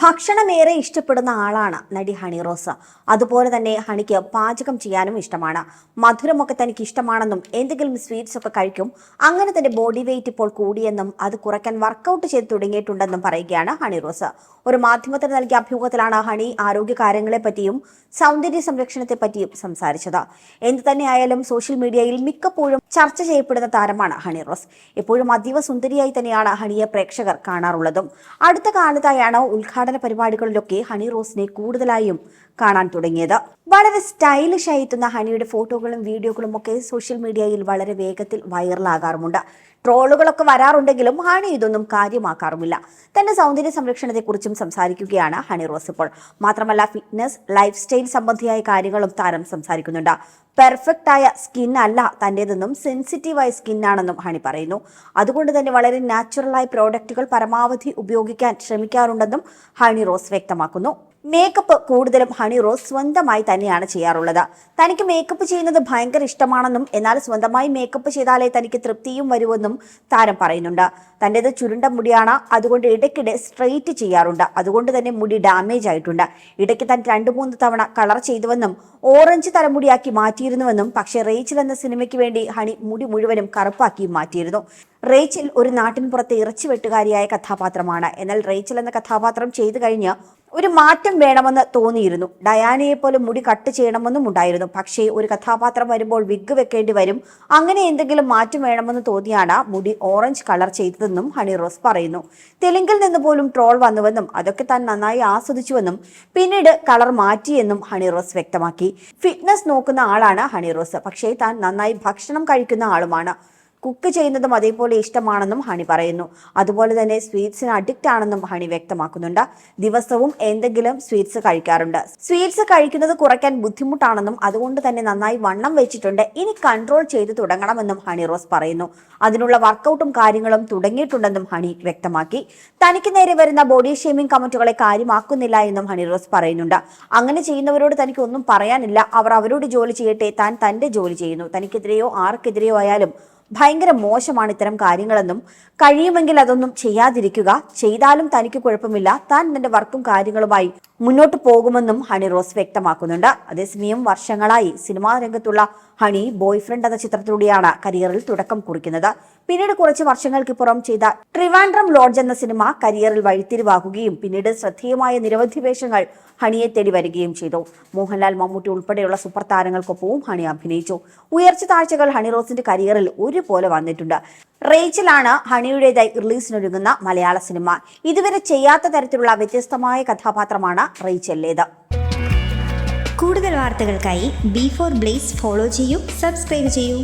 ഭക്ഷണമേറെ ഇഷ്ടപ്പെടുന്ന ആളാണ് നടി ഹണി റോസ്. അതുപോലെ തന്നെ ഹണിക്ക് പാചകം ചെയ്യാനും ഇഷ്ടമാണ്. മധുരമൊക്കെ തനിക്ക് ഇഷ്ടമാണെന്നും എന്തെങ്കിലും സ്വീറ്റ്സ് ഒക്കെ കഴിക്കും. അങ്ങനെ തന്റെ ബോഡി വെയിറ്റ് ഇപ്പോൾ കൂടിയെന്നും അത് കുറയ്ക്കാൻ വർക്കൗട്ട് ചെയ്ത് തുടങ്ങിയിട്ടുണ്ടെന്നും പറയുകയാണ് ഹണി റോസ്. ഒരു മാധ്യമത്തിന് നൽകിയ അഭിമുഖത്തിലാണ് ഹണി ആരോഗ്യ കാര്യങ്ങളെ പറ്റിയും സൗന്ദര്യ സംരക്ഷണത്തെ പറ്റിയും സംസാരിച്ചത്. എന്ത് തന്നെയായാലും സോഷ്യൽ മീഡിയയിൽ മിക്കപ്പോഴും ചർച്ച ചെയ്യപ്പെടുന്ന താരമാണ് ഹണി റോസ്. എപ്പോഴും അതീവ സുന്ദരിയായി തന്നെയാണ് ഹണിയെ പ്രേക്ഷകർ കാണാറുള്ളതും. അടുത്ത കാലത്തായാണ് ഉദ്ഘാടന പരിപാടികളിലൊക്കെ ഹണി റോസിനെ കൂടുതലായും കാണാൻ തുടങ്ങിയത്. വളരെ സ്റ്റൈലിഷ് ആയി എത്തുന്ന ഹണിയുടെ ഫോട്ടോകളും വീഡിയോകളും ഒക്കെ സോഷ്യൽ മീഡിയയിൽ വളരെ വേഗത്തിൽ വൈറലാകാറുമുണ്ട് ട്രോളുകളൊക്കെ വരാറുണ്ടെങ്കിലും ഹണി ഇതൊന്നും കാര്യമാക്കാറുമില്ല. തന്റെ സൗന്ദര്യ സംരക്ഷണത്തെക്കുറിച്ചും സംസാരിക്കുകയാണ് ഹണി റോസ് ഇപ്പോൾ. മാത്രമല്ല ഫിറ്റ്നസ് ലൈഫ് സ്റ്റൈൽ സംബന്ധിയായ കാര്യങ്ങളും താരം സംസാരിക്കുന്നുണ്ട്. പെർഫെക്റ്റ് ആയ സ്കിൻ അല്ല തന്റെതെന്നും സെൻസിറ്റീവായ സ്കിന്നാണെന്നും ഹണി പറയുന്നു. അതുകൊണ്ട് തന്നെ വളരെ നാച്ചുറലായ പ്രോഡക്റ്റുകൾ പരമാവധി ഉപയോഗിക്കാൻ ശ്രമിക്കാറുണ്ടെന്നും ഹണി റോസ് വ്യക്തമാക്കുന്നു. മേക്കപ്പ് കൂടുതലും ഹണി റോസ് സ്വന്തമായി തന്നെയാണ് ചെയ്യാറുള്ളത്. തനിക്ക് മേക്കപ്പ് ചെയ്യുന്നത് ഭയങ്കര ഇഷ്ടമാണെന്നും എന്നാൽ സ്വന്തമായി മേക്കപ്പ് ചെയ്താലേ തനിക്ക് തൃപ്തിയും വരുമെന്നും താരം പറയുന്നുണ്ട്. തന്റേത് ചുരുണ്ട മുടിയാണ്. അതുകൊണ്ട് ഇടയ്ക്കിടെ സ്ട്രെയിറ്റ് ചെയ്യാറുണ്ട്. അതുകൊണ്ട് തന്നെ മുടി ഡാമേജ് ആയിട്ടുണ്ട്. ഇടയ്ക്ക് താൻ രണ്ട് മൂന്ന് തവണ കളർ ചെയ്തുവെന്നും ഓറഞ്ച് തലമുടിയാക്കി മാറ്റിയിരുന്നുവെന്നും പക്ഷേ റേച്ചൽ എന്ന സിനിമയ്ക്ക് വേണ്ടി ഹണി മുടി മുഴുവനും കറുപ്പാക്കി മാറ്റിയിരുന്നു. റേച്ചൽ ഒരു നാട്ടിൻ പുറത്തെ ഇറച്ചി വെട്ടുകാരിയായ കഥാപാത്രമാണ്. എന്നാൽ റേച്ചൽ എന്ന കഥാപാത്രം ചെയ്തു കഴിഞ്ഞ് ഒരു മാറ്റം വേണമെന്ന് തോന്നിയിരുന്നു. ഡയാനയെ പോലെ മുടി കട്ട് ചെയ്യണമെന്നും ഉണ്ടായിരുന്നു. പക്ഷേ ഒരു കഥാപാത്രം വരുമ്പോൾ വിഗ് വെക്കേണ്ടി വരും. അങ്ങനെ എന്തെങ്കിലും മാറ്റം വേണമെന്ന് തോന്നിയാണ് മുടി ഓറഞ്ച് കളർ ചെയ്തതെന്നും ഹണി റോസ് പറയുന്നു. തെലുങ്കിൽ നിന്ന് പോലും ട്രോൾ വന്നുവെന്നും അതൊക്കെ താൻ നന്നായി ആസ്വദിച്ചുവെന്നും പിന്നീട് കളർ മാറ്റിയെന്നും ഹണി റോസ് വ്യക്തമാക്കി. ഫിറ്റ്നസ് നോക്കുന്ന ആളാണ് ഹണി റോസ്. പക്ഷേ താൻ നന്നായി ഭക്ഷണം കഴിക്കുന്ന ആളുമാണ്. കുക്ക് ചെയ്യുന്നതും അതേപോലെ ഇഷ്ടമാണെന്നും ഹണി പറയുന്നു. അതുപോലെ തന്നെ സ്വീറ്റ്സിന് അഡിക്റ്റ് ആണെന്നും ഹണി വ്യക്തമാക്കുന്നുണ്ട്. ദിവസവും എന്തെങ്കിലും സ്വീറ്റ്സ് കഴിക്കാറുണ്ട്. സ്വീറ്റ്സ് കഴിക്കുന്നത് കുറയ്ക്കാൻ ബുദ്ധിമുട്ടാണെന്നും അതുകൊണ്ട് തന്നെ നന്നായി വണ്ണം വെച്ചിട്ടുണ്ട്. ഇനി കൺട്രോൾ ചെയ്ത് തുടങ്ങണമെന്നും ഹണി റോസ് പറയുന്നു. അതിനുള്ള വർക്കൗട്ടും കാര്യങ്ങളും തുടങ്ങിയിട്ടുണ്ടെന്നും ഹണി വ്യക്തമാക്കി. തനിക്ക് നേരെ വരുന്ന ബോഡി ഷേമിംഗ് കമന്റുകളെ കാര്യമാക്കുന്നില്ല എന്നും ഹണി റോസ് പറയുന്നുണ്ട്. അങ്ങനെ ചെയ്യുന്നവരോട് തനിക്ക് ഒന്നും പറയാനില്ല. അവർ അവരോട് ജോലി ചെയ്യട്ടെ താൻ തന്റെ ജോലി ചെയ്യുന്നു. തനിക്കെതിരെയോ ആർക്കെതിരെയോ ആയാലും ഭയങ്കര മോശമാണ് ഇത്തരം കാര്യങ്ങളെന്നും കഴിയുമെങ്കിൽ അതൊന്നും ചെയ്യാതിരിക്കുക. ചെയ്താലും തനിക്ക് കുഴപ്പമില്ല. താൻ തന്റെ വർക്കും കാര്യങ്ങളുമായി മുന്നോട്ട് പോകുമെന്നും ഹണി റോസ് വ്യക്തമാക്കുന്നുണ്ട്. അതേസമയം വർഷങ്ങളായി സിനിമാ രംഗത്തുള്ള ഹണി ബോയ്ഫ്രണ്ട് എന്ന ചിത്രത്തിലൂടെയാണ് കരിയറിൽ തുടക്കം കുറിക്കുന്നത്. പിന്നീട് കുറച്ച് വർഷങ്ങൾക്ക് വർഷങ്ങൾക്കിപ്പുറം ചെയ്ത ട്രിവാൻഡ്രം ലോഡ്ജ് എന്ന സിനിമ കരിയറിൽ വഴിത്തിരിവാകുകയും പിന്നീട് ശ്രദ്ധേയമായ നിരവധി വേഷങ്ങൾ ഹണിയെ തേടി വരികയും ചെയ്തു. മോഹൻലാൽ മമ്മൂട്ടി ഉൾപ്പെടെയുള്ള സൂപ്പർ താരങ്ങൾക്കൊപ്പവും ഹണി അഭിനയിച്ചു. ഉയർച്ച താഴ്ചകൾ ഹണി റോസിന്റെ കരിയറിൽ ഒരുപോലെ വന്നിട്ടുണ്ട്. റേച്ചിലാണ് ഹണിയുടേതായി റിലീസിനൊരുങ്ങുന്ന മലയാള സിനിമ. ഇതുവരെ ചെയ്യാത്ത തരത്തിലുള്ള വ്യത്യസ്തമായ കഥാപാത്രമാണ് റേച്ചലിലേത്. കൂടുതൽ വാർത്തകൾക്കായി ബി ഫോർ ബ്ലേസ് ഫോളോ ചെയ്യൂ സബ്സ്ക്രൈബ് ചെയ്യൂ.